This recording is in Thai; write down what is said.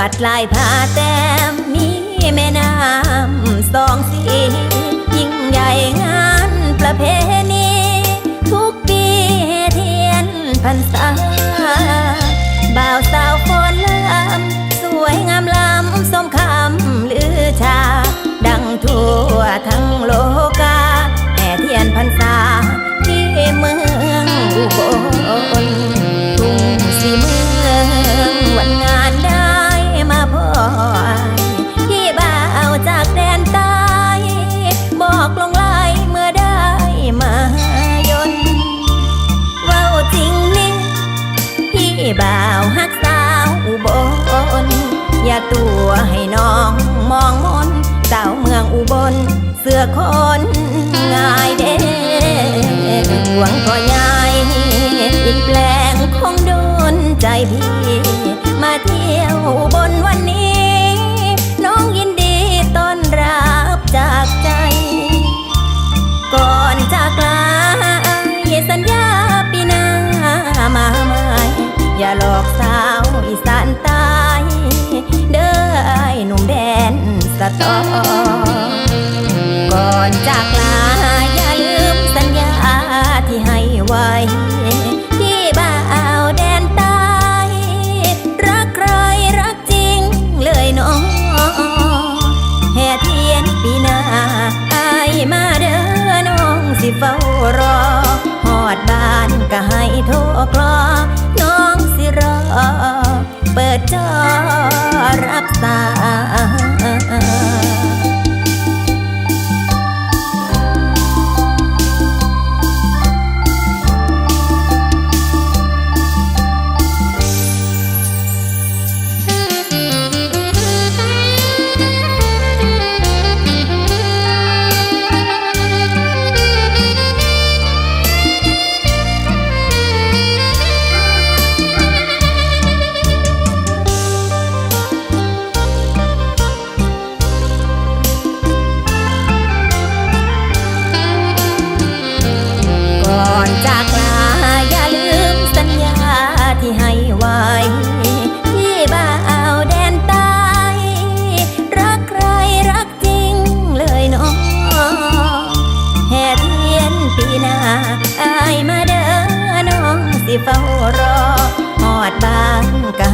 วดลายผ้าแต้มมีแม่น้ำสองสียิ่งใหญ่งานประเพณี ทุกปีเทียนพรรษาบ่าวสาวคนลำสวยงามล้ำสมคำลือชา ดังทั่วทั้งโลกาแห่เทียนพรรษาที่เมืองอุบล อคนง่ายเด้หวงก็ยายอินแปลงคงโดนใจพี่มาเที่ยวบลวันนี้ น้องยินดีต้อนรับจากใจ ก่อนจากลาสัญญาปีหน้ามาใหม่อย่าหลอกสาวอีสานตาย เด้อไอหนุ่มแดนสะตอก่อน จากลาอย่าลืมสัญญาที่ให้ไว้ที่บ่าวแดนใต้รักใครรักจริงเลยน้องแห่เทียนปีหน้าอายมาเด้อน้องสิเฝ้ารอหอดบ้านก็ให้โทรกลอน้องสิรอเปิดจอร หน้าอายมาเด้อน้องสิเฝ้ารอหอดบางกะ